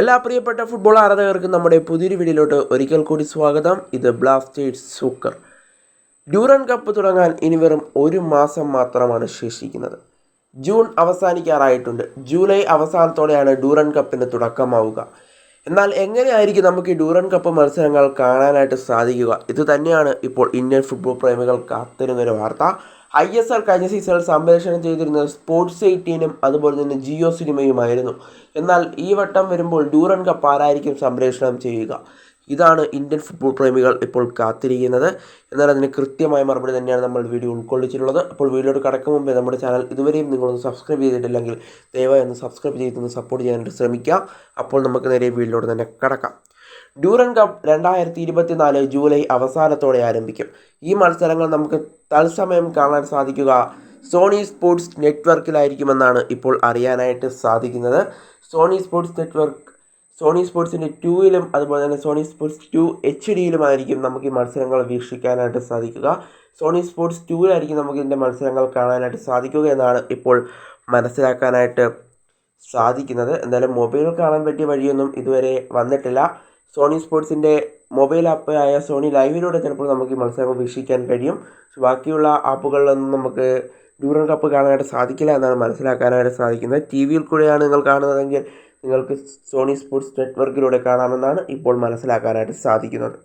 എല്ലാ പ്രിയപ്പെട്ട ഫുട്ബോൾ ആരാധകർക്കും നമ്മുടെ പുതിയൊരു വീഡിയോയിലോട്ട് ഒരിക്കൽ കൂടി സ്വാഗതം. ഇത് ബ്ലാസ്റ്റേഴ്സ് സൂക്കർ ഡ്യൂറൻ കപ്പ് തുടങ്ങാൻ ഇനി വെറും ഒരു മാസം മാത്രമാണ് ശേഷിക്കുന്നത്. ജൂൺ അവസാനിക്കാറായിട്ടുണ്ട്. ജൂലൈ അവസാനത്തോടെയാണ് ഡ്യൂറൻ കപ്പിന് തുടക്കമാവുക. എന്നാൽ എങ്ങനെയായിരിക്കും നമുക്ക് ഈ ഡൂറൻ കപ്പ് മത്സരങ്ങൾ കാണാനായിട്ട് സാധിക്കുക? ഇത് തന്നെയാണ് ഇപ്പോൾ ഇന്ത്യൻ ഫുട്ബോൾ പ്രേമികൾ കാത്തിരുന്നൊരു വാർത്ത. ഐ എസ് എൽ കഴിഞ്ഞ സീസണിൽ സംപ്രേഷണം ചെയ്തിരുന്നത് സ്പോർട്സ് എയ്റ്റീനും അതുപോലെ തന്നെ ജിയോ സിനിമയുമായിരുന്നു എന്നാൽ ഈ വട്ടം വരുമ്പോൾ ഡൂറൻ കപ്പ് ആരായിരിക്കും സംപ്രേഷണം ചെയ്യുക? ഇതാണ് ഇന്ത്യൻ ഫുട്ബോൾ പ്രേമികൾ ഇപ്പോൾ കാത്തിരിക്കുന്നത്. എന്നാൽ അതിന് കൃത്യമായ മറുപടി തന്നെയാണ് നമ്മൾ വീഡിയോ ഉൾക്കൊള്ളിച്ചിട്ടുള്ളത്. അപ്പോൾ വീഡിയോയുടെ കടക്കും മുമ്പേ നമ്മുടെ ചാനൽ ഇതുവരെയും നിങ്ങളൊന്ന് സബ്സ്ക്രൈബ് ചെയ്തിട്ടില്ലെങ്കിൽ ദയവായി ഒന്ന് സബ്സ്ക്രൈബ് ചെയ്തൊന്ന് സപ്പോർട്ട് ചെയ്യാനായിട്ട് ശ്രമിക്കുക. അപ്പോൾ നമുക്ക് നേരെ വീഡിയോയോട് തന്നെ കടക്കാം. ഡ്യൂറൻ കപ്പ് രണ്ടായിരത്തി ഇരുപത്തിനാല് ജൂലൈ അവസാനത്തോടെ ആരംഭിക്കും. ഈ മത്സരങ്ങൾ നമുക്ക് തത്സമയം കാണാൻ സാധിക്കുക സോണി സ്പോർട്സ് നെറ്റ്വർക്കിലായിരിക്കുമെന്നാണ് ഇപ്പോൾ അറിയാനായിട്ട് സാധിക്കുന്നത്. സോണി സ്പോർട്സ് നെറ്റ്വർക്ക് സോണി സ്പോർട്സിന്റെ ടൂയിലും അതുപോലെ തന്നെ സോണി സ്പോർട്സ് ടു എച്ച് ഡിയിലുമായിരിക്കും നമുക്ക് ഈ മത്സരങ്ങൾ വീക്ഷിക്കാനായിട്ട് സാധിക്കുക. സോണി സ്പോർട്സ് ടൂവിലായിരിക്കും നമുക്ക് ഇതിന്റെ മത്സരങ്ങൾ കാണാനായിട്ട് സാധിക്കുക എന്നാണ് ഇപ്പോൾ മനസ്സിലാക്കാനായിട്ട് സാധിക്കുന്നത്. എന്തായാലും മൊബൈലിൽ കാണാൻ പറ്റിയ വഴിയൊന്നും ഇതുവരെ വന്നിട്ടില്ല. സോണി സ്പോർട്സിന്റെ മൊബൈൽ ആപ്പ് ആയ സോണി ലൈവിലൂടെ ചിലപ്പോൾ നമുക്ക് ഈ മത്സരങ്ങൾ വീക്ഷിക്കാൻ കഴിയും. ബാക്കിയുള്ള ആപ്പുകളിലൊന്നും നമുക്ക് ഡ്യൂറൻ കപ്പ് കാണാനായിട്ട് സാധിക്കില്ല എന്നാണ് മനസ്സിലാക്കാനായിട്ട് സാധിക്കുന്നത്. ടി വിയിൽ കൂടെയാണ് നിങ്ങൾ കാണുന്നതെങ്കിൽ നിങ്ങൾക്ക് സോണി സ്പോർട്സ് നെറ്റ്വർക്കിലൂടെ കാണാമെന്നാണ് ഇപ്പോൾ മനസ്സിലാക്കാനായിട്ട് സാധിക്കുന്നത്.